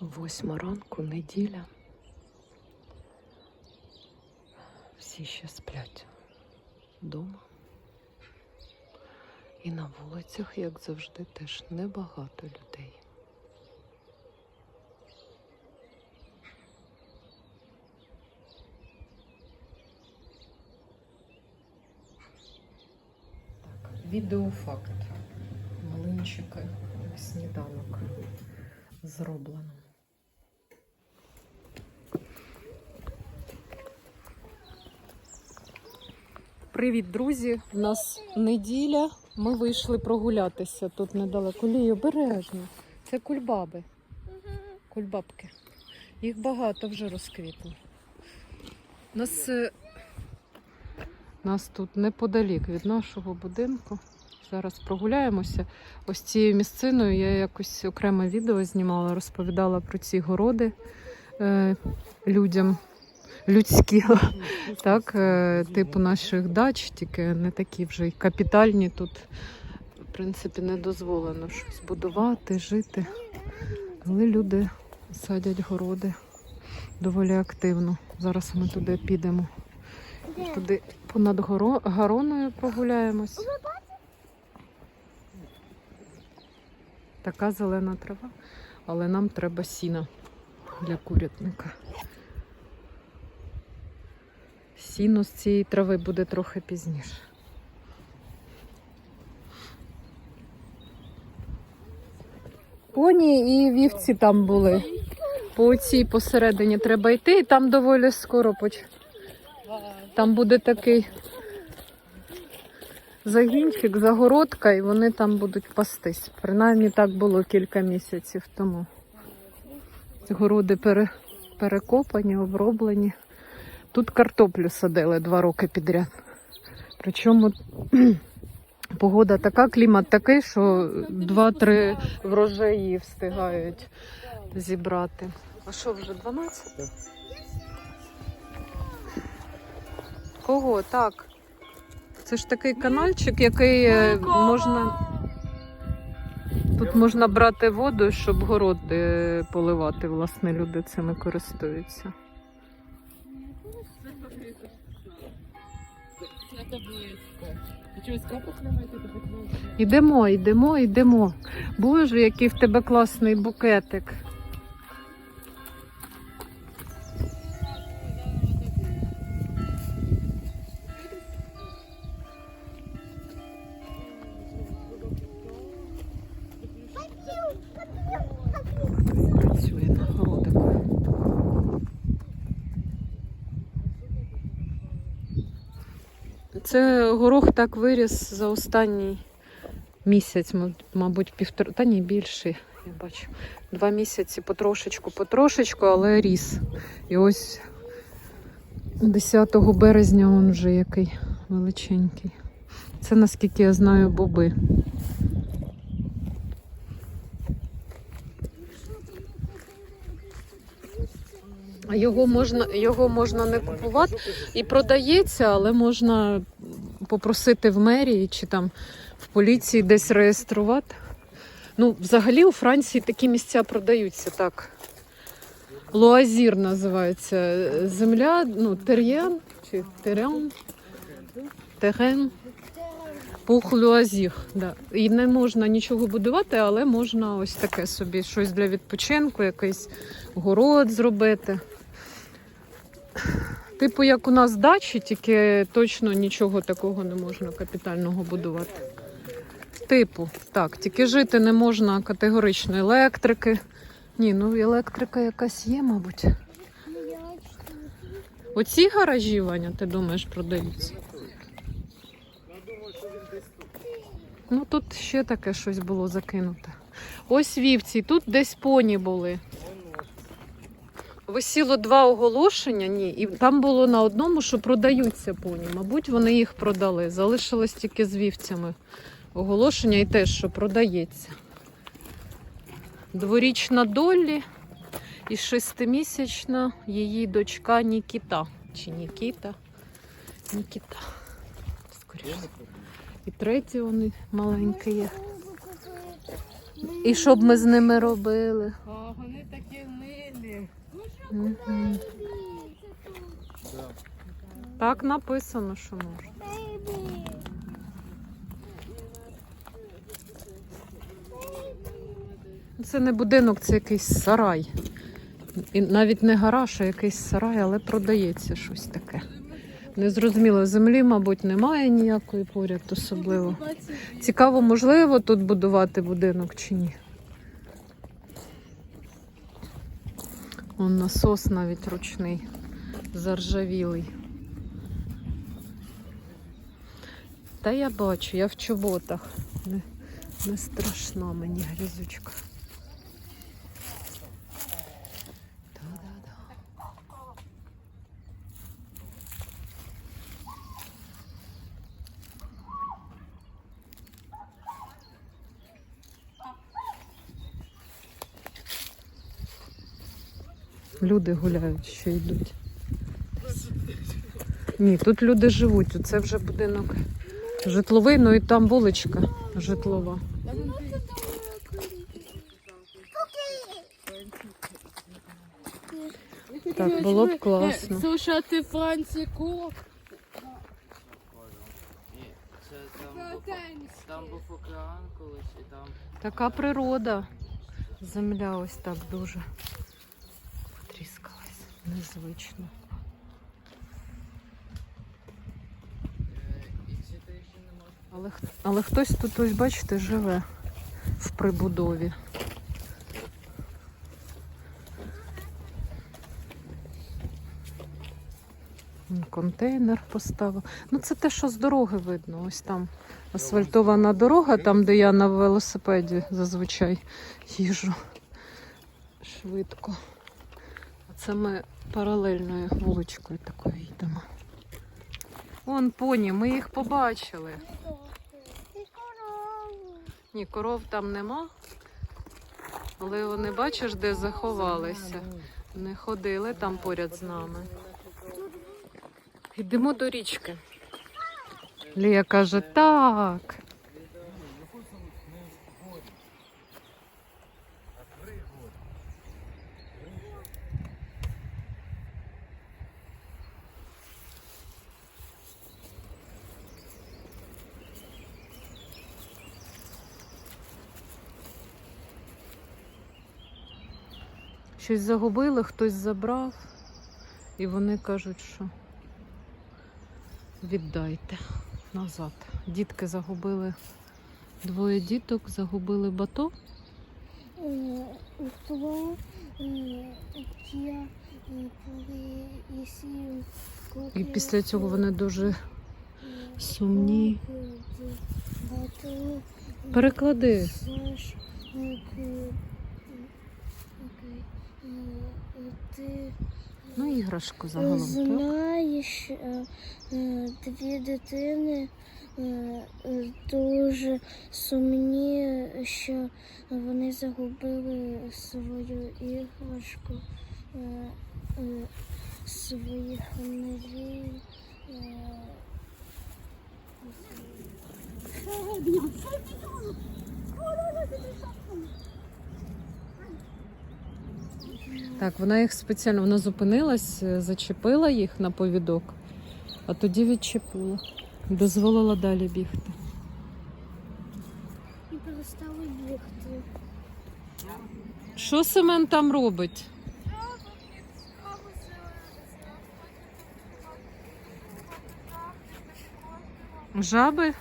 Восьма ранку, неділя. Всі ще сплять вдома. І на вулицях, як завжди, теж небагато людей. Так, відеофакт. Малинчики, сніданок зроблено. Привіт, друзі! У нас неділя. Ми вийшли прогулятися тут недалеко. Лію, обережно. Це кульбаби. Кульбабки. Їх багато вже розквітло. Нас, е, нас тут неподалік від нашого будинку. Зараз прогуляємося. Ось цією місциною я якось окреме відео знімала, розповідала про ці городи е, людям. Людські, так, е, типу наших дач, тільки не такі вже й капітальні. Тут, в принципі, не дозволено щось будувати, жити. Але люди садять городи доволі активно. Зараз ми туди підемо. Туди понад горо... гороною прогуляємось. Така зелена трава, але нам треба сіна для курятника. Сіно з цієї трави буде трохи пізніше. Поні і вівці там були. По цій посередині треба йти, і там доволі скоро. Там буде такий загінчик, загородка, і вони там будуть пастись. Принаймні так було кілька місяців тому. Городи пере... перекопані, оброблені. Тут картоплю садили два роки підряд. Причому погода така, клімат такий, що два-три врожаї встигають зібрати. А що вже 12? Кого? Так. Це ж такий канальчик, який е, можна. Тут можна брати воду, щоб городи поливати. Власне, люди цими користуються. Йдемо, йдемо, йдемо. Боже, який в тебе класний букетик. Це горох так виріс за останній місяць, мабуть, півтора, та ні, більше, я бачу. Два місяці потрошечку, потрошечку, але ріс. І ось 10 березня він вже який величенький. Це, наскільки я знаю, боби. Його можна, його можна не купувати і продається, але можна попросити в мерії чи там в поліції десь реєструвати. Ну, взагалі у Франції такі місця продаються так. Луазір називається земля, ну, тер'ян чи терян, терен. Пух луазір. Да. І не можна нічого будувати, але можна ось таке собі щось для відпочинку, якийсь город зробити. Типу, як у нас дачі, тільки точно нічого такого не можна капітального будувати. Типу, так, тільки жити не можна категорично електрики. Ні, ну електрика якась є, мабуть. Оці гаражі, Ваня, ти думаєш, продаються? Ну тут ще таке щось було закинуте. Ось вівці, тут десь поні були. Висіло два оголошення, ні, і там було на одному, що продаються поні. Мабуть, вони їх продали. Залишилось тільки з вівцями оголошення і теж, що продається. Дворічна Доллі і шестимісячна її дочка Нікіта. Чи Нікіта? Нікіта. Скоріше. І треті вони маленькі є. І що б ми з ними робили? А вони такі Мгм. Так написано, що можна. Це не будинок, це якийсь сарай. І навіть не гараж, а якийсь сарай, але продається щось таке. Незрозуміло, землі, мабуть, немає ніякої поряд особливо. Цікаво, можливо тут будувати будинок чи ні. Он насос навіть ручний, заржавілий. Та я бачу, я в чоботах. Не, не страшна мені грізючка. Люди гуляють, ще йдуть. Ні, тут люди живуть. Це вже будинок житловий, ну і там вуличка житлова. Так, було б класно. Слушати Франціку. Там, був, океан колись і там. Така природа. Земля ось так дуже. Незвично. Але, але хтось тут, ось, бачите, живе в прибудові. Контейнер поставив. Ну, це те, що з дороги видно. Ось там асфальтована дорога, там, де я на велосипеді зазвичай їжджу швидко. А це ми паралельною вуличкою такою йдемо. Вон поні, ми їх побачили. Ні, коров там нема. Але вони бачиш, де заховалися. Не ходили там поряд з нами. Йдемо до річки. Лія каже, так. Щось загубили, хтось забрав, і вони кажуть, що віддайте назад. Дітки загубили, двоє діток загубили бато. І після цього вони дуже сумні. Переклади. Ти Ну, іграшку загалом. Так? знаєш, е, е, дві дитини е, е, дуже сумні, що вони загубили свою іграшку, е, е, своїх мрій. е, Так, вона їх спеціально вона зупинилась, е, зачепила їх на повідок, а тоді відчепила. Дозволила далі бігти. І перестали бігти. Що Семен там робить? Жаби?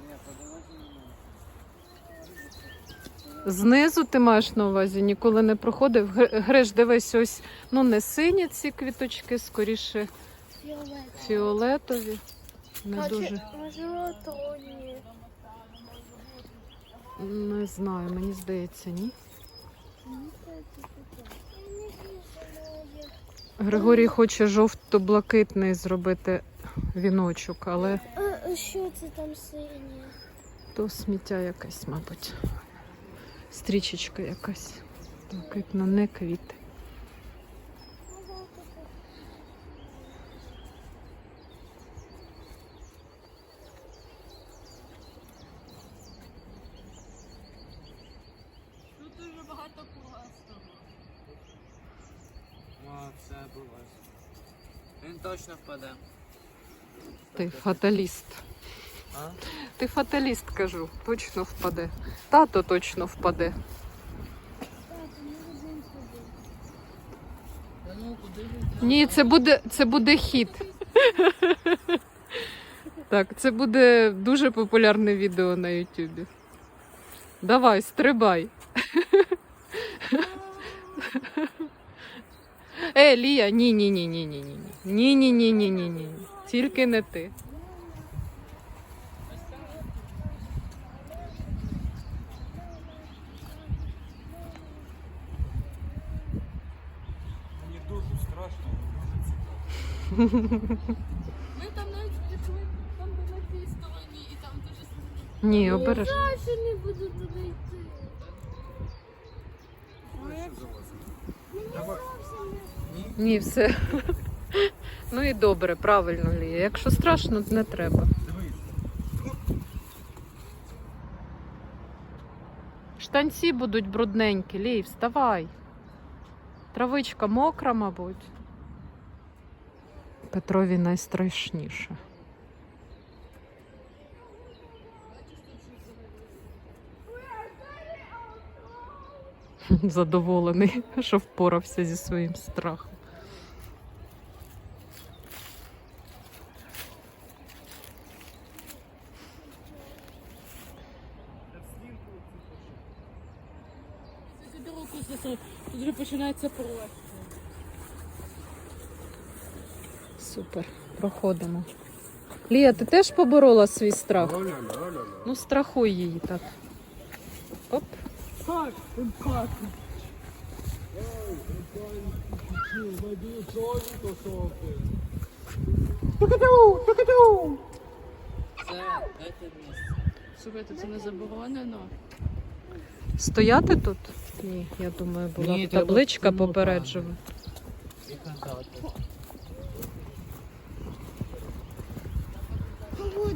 Ні, подавати не можна. Знизу ти маєш на увазі, ніколи не проходив. Гр- Гриш, дивись, ось ну не сині ці квіточки, скоріше Фіолет. фіолетові. Не дуже Можливо, не знаю, мені здається, ні. Григорій хоче жовто-блакитний зробити віночок, але А що це там синє? то сміття якесь, мабуть стрічечка якась. Блакитно, не квіти. Це було. Він точно впаде. Ти фаталіст. Ти фаталіст, кажу, точно впаде. Тато точно впаде. Ну Ні, це буде, це буде хіт. Так, це буде дуже популярне відео на Ютубі. Давай, стрибай. Е, Лія, ні, ні, ні, ні, ні, ні. Ні, ні, ні, ні, ні, ні. Тільки не ти. Мені дуже страшно, але дуже цікаво. Ми там навіть пішли, там де на тій стороні, і там дуже Ні, обережно. Я ще не буду туди йти. Ні, все. Ну і добре, правильно, Лія. Якщо страшно, не треба. Дивись. Штанці будуть брудненькі, Лій, вставай. Травичка мокра, мабуть. Петрові найстрашніше. Задоволений, що впорався зі своїм страхом. тут вже починається пролет. Супер, проходимо. Лія, ти теж поборола свій страх? Ля-ля. Ну, страхуй її так. Оп. Слухайте, це не заборонено. Стояти тут? Ні, я думаю, була б табличка в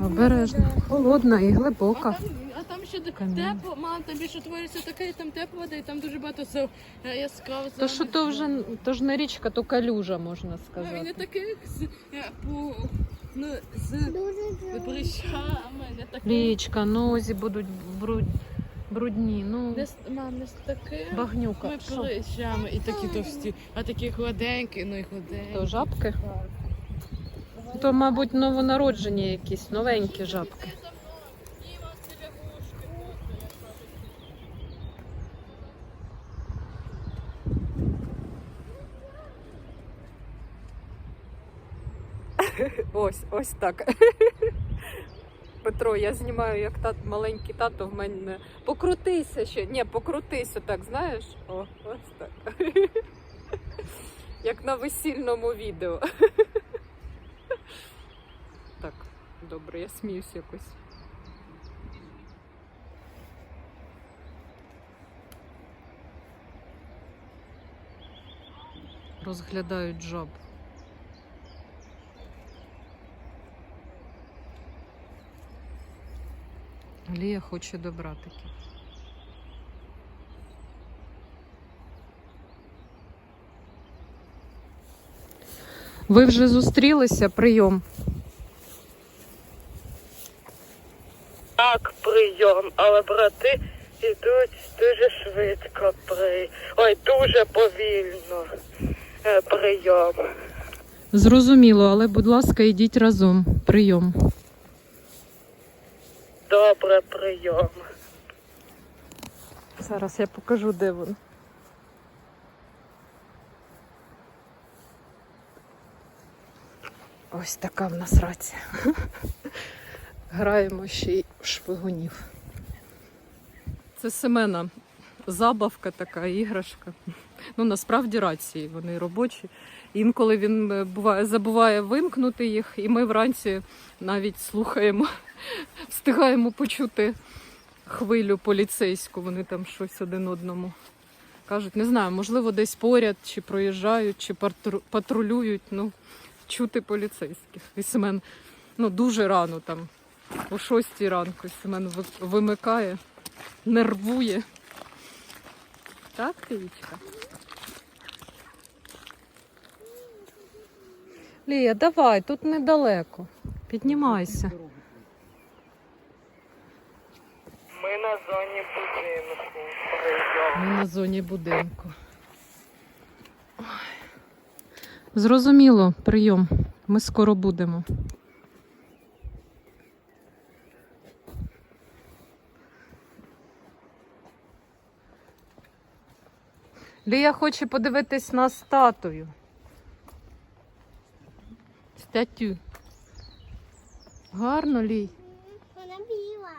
Обережно. Холодна і А глибока. там, а там ще Камінь. тепло, мам, там більше твориться таке, і там тепла вода, і там дуже багато це яскраво. То що то вже то ж не річка, то калюжа, можна Ну, він не сказати. такий з, е, по, ну, з Дуже прищами, не такий. Річка, нозі будуть бруд... брудні. Ну, Не, з- мам, не з таким. багнюка. Ми Що? і такі товсті, а такі гладенькі, ну і То гладенькі. жабки? То, мабуть, новонароджені якісь, новенькі жабки. Ось, ось так. Петро, я знімаю, як тат, маленький тато в мене. Покрутися ще. Ні, покрутися так, знаєш? О, ось так. Як на весільному відео. Так, я сміюсь якось. Розглядають жаб. Лія хоче до братиків. Ви вже зустрілися? Прийом. Прийом, але брати йдуть дуже швидко при. Ой, дуже повільно. Е, Прийом. Зрозуміло, але, будь ласка, йдіть разом. Прийом. Добре, прийом. Зараз я покажу, де він. Ось така в нас рація. Граємо ще й в шпигунів. Це Семена забавка така, іграшка. Ну, насправді рації, вони робочі. Інколи він е, буває, забуває вимкнути їх, і ми вранці навіть слухаємо, встигаємо почути хвилю поліцейську. Вони там щось один одному кажуть. Не знаю, можливо, десь поряд, чи проїжджають, чи патру- патрулюють. Ну, чути поліцейських. І Семен ну, дуже рано там, о 6 ранку, Семен ви- вимикає, нервує. Так, Тивічка? Лія, давай, тут недалеко. Піднімайся. Ми на зоні будинку. Ми на зоні будинку. Ой. Зрозуміло, прийом. Ми скоро будемо. Лія хоче подивитись на статую. Статю. Гарно, Лій. Вона біла.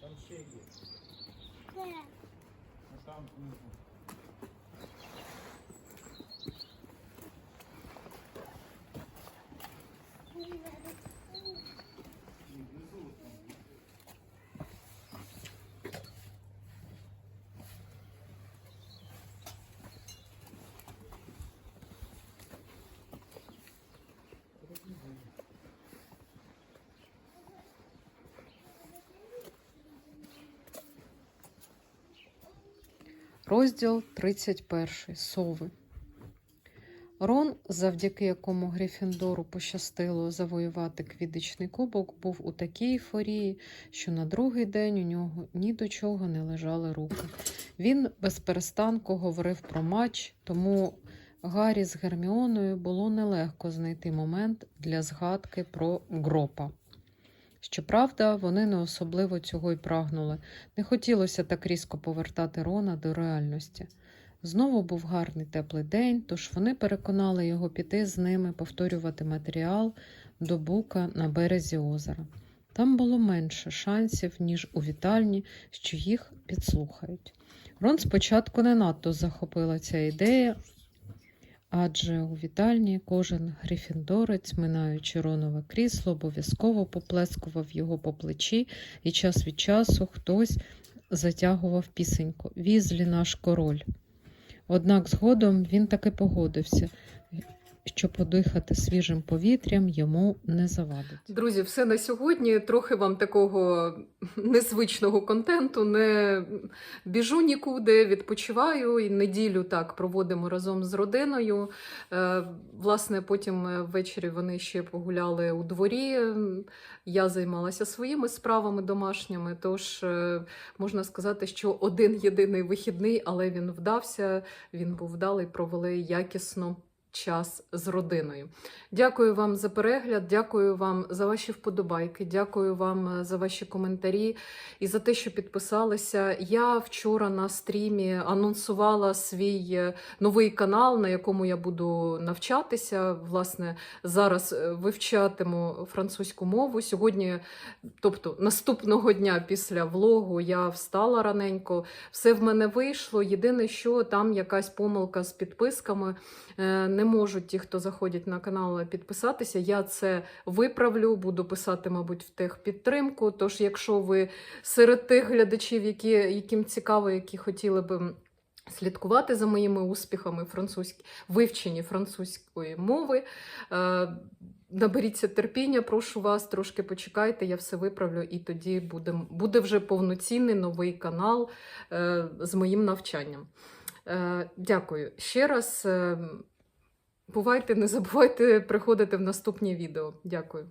Там ще є. Де? Ну там внизу. Розділ 31. Сови. Рон, завдяки якому Грифіндору пощастило завоювати квідичний кубок, був у такій ейфорії, що на другий день у нього ні до чого не лежали руки. Він без перестанку говорив про матч, тому Гаррі з Герміоною було нелегко знайти момент для згадки про гропа. Щоправда, вони не особливо цього й прагнули. Не хотілося так різко повертати Рона до реальності. Знову був гарний теплий день, тож вони переконали його піти з ними повторювати матеріал до бука на березі озера. Там було менше шансів, ніж у вітальні, що їх підслухають. Рон спочатку не надто захопила ця ідея, адже у вітальні кожен грифіндорець, минаючи Ронове крісло, обов'язково поплескував його по плечі, і час від часу хтось затягував пісеньку Візлі наш король. Однак згодом він таки погодився, що подихати свіжим повітрям йому не завадить. Друзі, все на сьогодні. Трохи вам такого незвичного контенту. Не біжу нікуди, відпочиваю і неділю так проводимо разом з родиною. Е, Власне, потім е, ввечері вони ще погуляли у дворі. Я займалася своїми справами домашніми. Тож е, можна сказати, що один єдиний вихідний, але він вдався. Він був вдалий, провели якісно час з родиною. Дякую вам за перегляд, дякую вам за ваші вподобайки, дякую вам е, за ваші коментарі і за те, що підписалися. Я вчора на стрімі анонсувала свій е, новий канал, на якому я буду навчатися. Власне, зараз е, вивчатиму французьку мову. Сьогодні, тобто наступного дня після влогу, я встала раненько. Все в мене вийшло. Єдине, що там якась помилка з підписками. Не можуть ті, хто заходять на канал, підписатися. Я це виправлю, буду писати, мабуть, в техпідтримку. Тож, якщо ви серед тих глядачів, які, яким цікаво, які хотіли би слідкувати за моїми успіхами французькі, вивченні французької мови. е, Наберіться терпіння, прошу вас, трошки почекайте, я все виправлю, і тоді буде, буде вже повноцінний новий канал е, з моїм навчанням. Е, Дякую ще раз. Бувайте, не забувайте приходити в наступні відео. Дякую.